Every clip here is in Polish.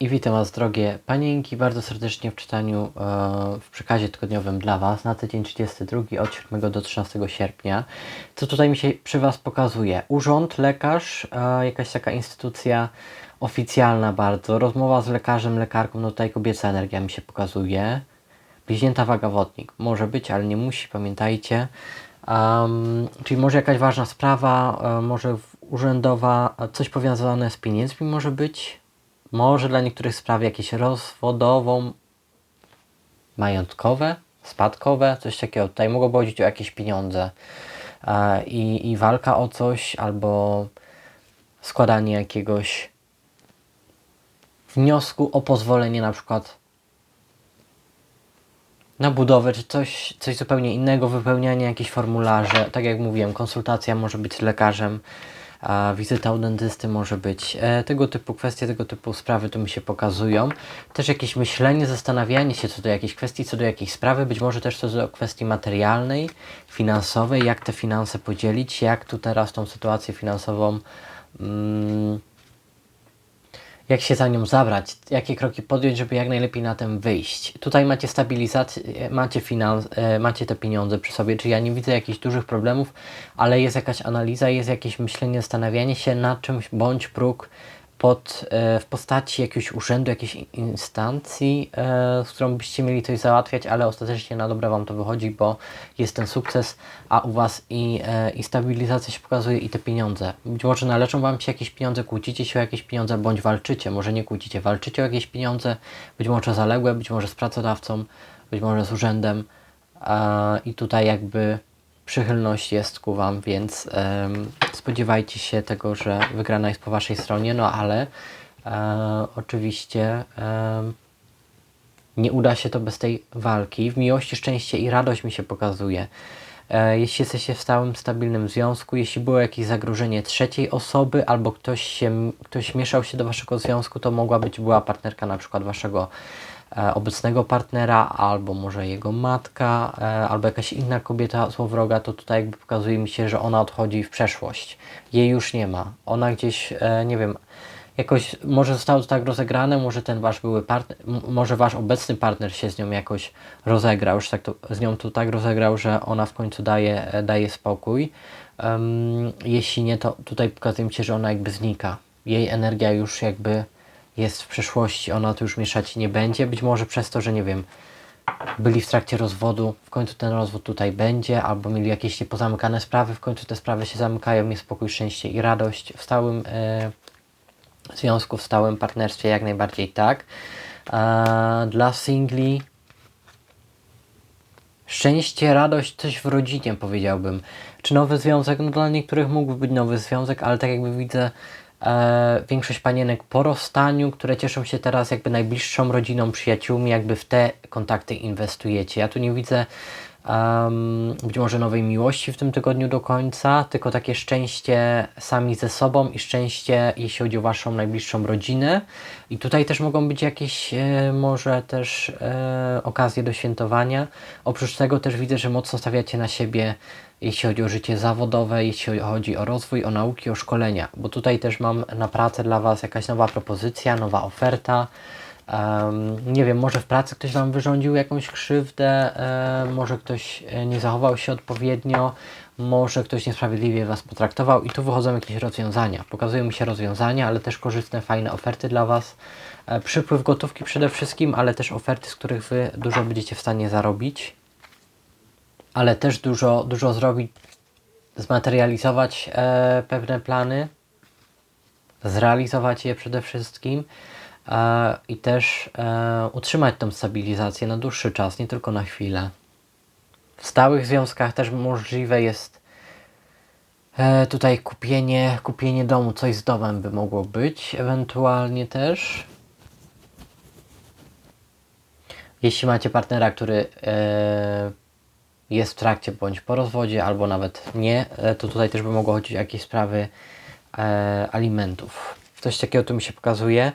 I witam Was, drogie panienki, bardzo serdecznie w czytaniu e, w przekazie tygodniowym dla Was na tydzień 32 od 7 do 13 sierpnia. Co tutaj mi się przy Was pokazuje? Urząd, lekarz, e, jakaś taka instytucja oficjalna bardzo, rozmowa z lekarzem, lekarką, no tutaj kobieca energia mi się pokazuje. Bliźnięta waga wodnik, może być, ale nie musi, pamiętajcie. Um, czyli może jakaś ważna sprawa, e, może urzędowa, coś powiązane z pieniędzmi może być. Może dla niektórych spraw jakieś rozwodową, majątkowe, spadkowe, coś takiego. Tutaj mogłoby chodzić o jakieś pieniądze e, i, i walka o coś, albo składanie jakiegoś wniosku o pozwolenie na przykład na budowę, czy coś, coś zupełnie innego, wypełnianie jakichś formularzy. Tak jak mówiłem, konsultacja może być z lekarzem, a wizyta u dentysty może być. E, tego typu kwestie, tego typu sprawy tu mi się pokazują. Też jakieś myślenie, zastanawianie się co do jakiejś kwestii, co do jakiejś sprawy, być może też co do kwestii materialnej, finansowej, jak te finanse podzielić, jak tu teraz tą sytuację finansową. Mm, jak się za nią zabrać, jakie kroki podjąć, żeby jak najlepiej na tym wyjść. Tutaj macie stabilizację, macie finans, e, macie te pieniądze przy sobie, czy ja nie widzę jakichś dużych problemów, ale jest jakaś analiza, jest jakieś myślenie, zastanawianie się nad czymś, bądź próg pod, e, w postaci jakiegoś urzędu, jakiejś in- instancji, e, z którą byście mieli coś załatwiać, ale ostatecznie na dobre Wam to wychodzi, bo jest ten sukces, a u Was i, e, i stabilizacja się pokazuje i te pieniądze. Być może należą Wam się jakieś pieniądze, kłócicie się o jakieś pieniądze, bądź walczycie, może nie kłócicie, walczycie o jakieś pieniądze, być może zaległe, być może z pracodawcą, być może z urzędem i tutaj jakby przychylność jest ku Wam, więc spodziewajcie się tego, że wygrana jest po Waszej stronie, no ale e, oczywiście em, nie uda się to bez tej walki. W miłości, szczęście i radość mi się pokazuje. E, jeśli jesteście w stałym, stabilnym związku, jeśli było jakieś zagrożenie trzeciej osoby, albo ktoś, się, ktoś mieszał się do waszego związku, to mogła być była partnerka na przykład waszego e, obecnego partnera, albo może jego matka, e, albo jakaś inna kobieta złowroga, to tutaj jakby pokazuje mi się, że ona odchodzi w przeszłość. Jej już nie ma. Ona gdzieś, e, nie wiem, jakoś może zostało to tak rozegrane, może ten wasz były partner, może wasz obecny partner się z nią jakoś rozegrał, już tak to, z nią to tak rozegrał, że ona w końcu daje, e, daje spokój. Em, jeśli nie, to tutaj pokazuje mi się, że ona jakby znika. Jej energia już jakby jest w przeszłości, ona tu już mieszać nie będzie, być może przez to, że nie wiem, byli w trakcie rozwodu, w końcu ten rozwód tutaj będzie, albo mieli jakieś niepozamykane sprawy, w końcu te sprawy się zamykają, jest spokój, szczęście i radość w stałym e, związku, w stałym partnerstwie jak najbardziej tak. Dla singli szczęście, radość, coś w rodzinie powiedziałbym. Czy nowy związek? No dla niektórych mógłby być nowy związek, ale tak jakby widzę e, większość panienek po rozstaniu, które cieszą się teraz jakby najbliższą rodziną, przyjaciółmi, jakby w te kontakty inwestujecie. Ja tu nie widzę em, być może nowej miłości w tym tygodniu do końca, tylko takie szczęście sami ze sobą i szczęście, jeśli chodzi o Waszą najbliższą rodzinę. I tutaj też mogą być jakieś e, może też e, okazje do świętowania. Oprócz tego też widzę, że mocno stawiacie na siebie, jeśli chodzi o życie zawodowe, jeśli chodzi o rozwój, o nauki, o szkolenia. Bo tutaj też mam na pracę dla Was jakaś nowa propozycja, nowa oferta. Em, nie wiem, może w pracy ktoś Wam wyrządził jakąś krzywdę, e, może ktoś e, nie zachował się odpowiednio, może ktoś niesprawiedliwie Was potraktował i tu wychodzą jakieś rozwiązania. Pokazują mi się rozwiązania, ale też korzystne, fajne oferty dla Was. E, przypływ gotówki przede wszystkim, ale też oferty, z których Wy dużo będziecie w stanie zarobić, ale też dużo, dużo zrobić, zmaterializować e, pewne plany, zrealizować je przede wszystkim e, i też e, utrzymać tą stabilizację na dłuższy czas, nie tylko na chwilę. W stałych związkach też możliwe jest e, tutaj kupienie, kupienie domu, coś z domem by mogło być, ewentualnie też. Jeśli macie partnera, który e, jest w trakcie bądź po rozwodzie, albo nawet nie, e, to tutaj też by mogło chodzić o jakieś sprawy e, alimentów. Coś takiego tu mi się pokazuje.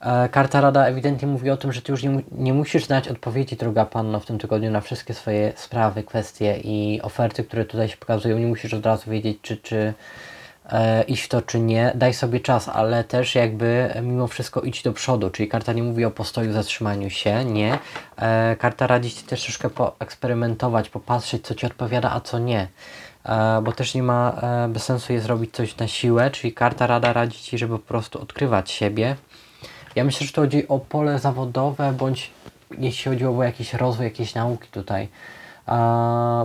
E, karta Rada ewidentnie mówi o tym, że Ty już nie, nie musisz znać odpowiedzi, droga Panno, w tym tygodniu na wszystkie swoje sprawy, kwestie i oferty, które tutaj się pokazują. Nie musisz od razu wiedzieć, czy, czy e, iść w to czy nie, daj sobie czas, ale też jakby mimo wszystko idź do przodu, czyli karta nie mówi o postoju, zatrzymaniu się, nie. E, karta radzi Ci też troszkę poeksperymentować, popatrzeć co Ci odpowiada, a co nie. E, bo też nie ma e, bez sensu jest robić coś na siłę, czyli karta rada radzi Ci, żeby po prostu odkrywać siebie. Ja myślę, że to chodzi o pole zawodowe, bądź jeśli chodziło o jakiś rozwój, jakieś nauki tutaj,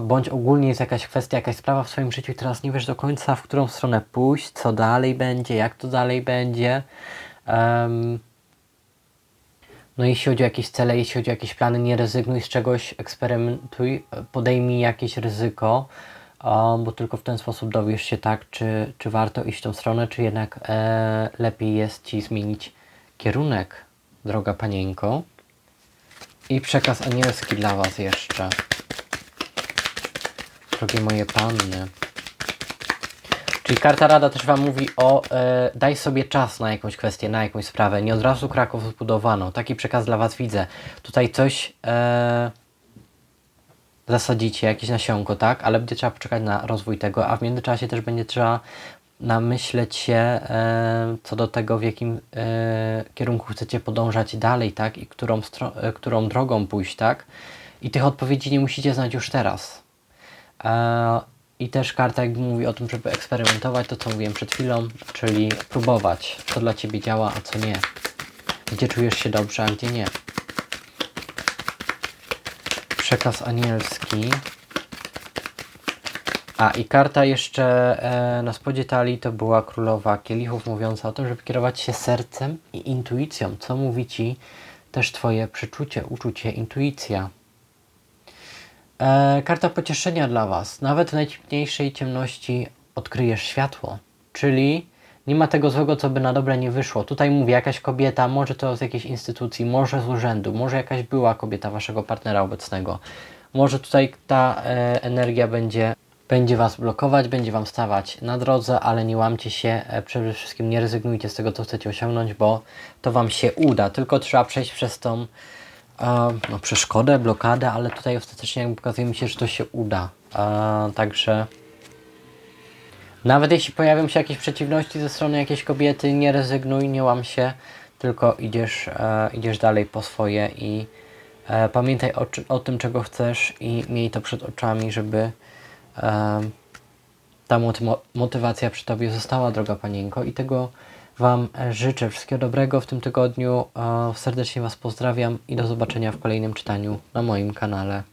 bądź ogólnie jest jakaś kwestia, jakaś sprawa w swoim życiu i teraz nie wiesz do końca, w którą stronę pójść, co dalej będzie, jak to dalej będzie. Em, no jeśli chodzi o jakieś cele, jeśli chodzi o jakieś plany, nie rezygnuj z czegoś, eksperymentuj, podejmij jakieś ryzyko, a, bo tylko w ten sposób dowiesz się tak, czy, czy warto iść w tą stronę, czy jednak e, lepiej jest Ci zmienić kierunek, droga panienko. I przekaz anielski dla Was jeszcze. Moje panny. Czyli karta rada też Wam mówi o e, daj sobie czas na jakąś kwestię, na jakąś sprawę. Nie od razu Kraków zbudowano. Taki przekaz dla Was widzę. Tutaj coś e, zasadzicie, jakieś nasionko, tak? Ale będzie trzeba poczekać na rozwój tego, a w międzyczasie też będzie trzeba namyśleć się e, co do tego, w jakim e, kierunku chcecie podążać dalej, tak? I którą, e, którą drogą pójść, tak? I tych odpowiedzi nie musicie znać już teraz. E, I też karta jakby mówi o tym, żeby eksperymentować to, co mówiłem przed chwilą, czyli próbować, co dla Ciebie działa, a co nie. Gdzie czujesz się dobrze, a gdzie nie. Przekaz anielski. A i karta jeszcze e, na spodzie talii to była królowa kielichów mówiąca o tym, żeby kierować się sercem i intuicją. Co mówi Ci też Twoje przeczucie, uczucie, intuicja. E, karta pocieszenia dla Was. Nawet w najciemniejszej ciemności odkryjesz światło. Czyli nie ma tego złego, co by na dobre nie wyszło. Tutaj mówię, jakaś kobieta, może to z jakiejś instytucji, może z urzędu, może jakaś była kobieta Waszego partnera obecnego. Może tutaj ta e, energia będzie, będzie Was blokować, będzie Wam stawać na drodze, ale nie łamcie się, e, przede wszystkim nie rezygnujcie z tego, co chcecie osiągnąć, bo to Wam się uda. Tylko trzeba przejść przez tą no, przeszkodę, blokadę, ale tutaj ostatecznie pokazuje mi się, że to się uda. Także nawet jeśli pojawią się jakieś przeciwności ze strony jakiejś kobiety, nie rezygnuj, nie łam się, tylko idziesz, e, idziesz dalej po swoje i e, pamiętaj o, o tym, czego chcesz i miej to przed oczami, żeby e, ta moty- motywacja przy Tobie została, droga Panienko i tego Wam życzę. Wszystkiego dobrego w tym tygodniu. E, serdecznie Was pozdrawiam i do zobaczenia w kolejnym czytaniu na moim kanale.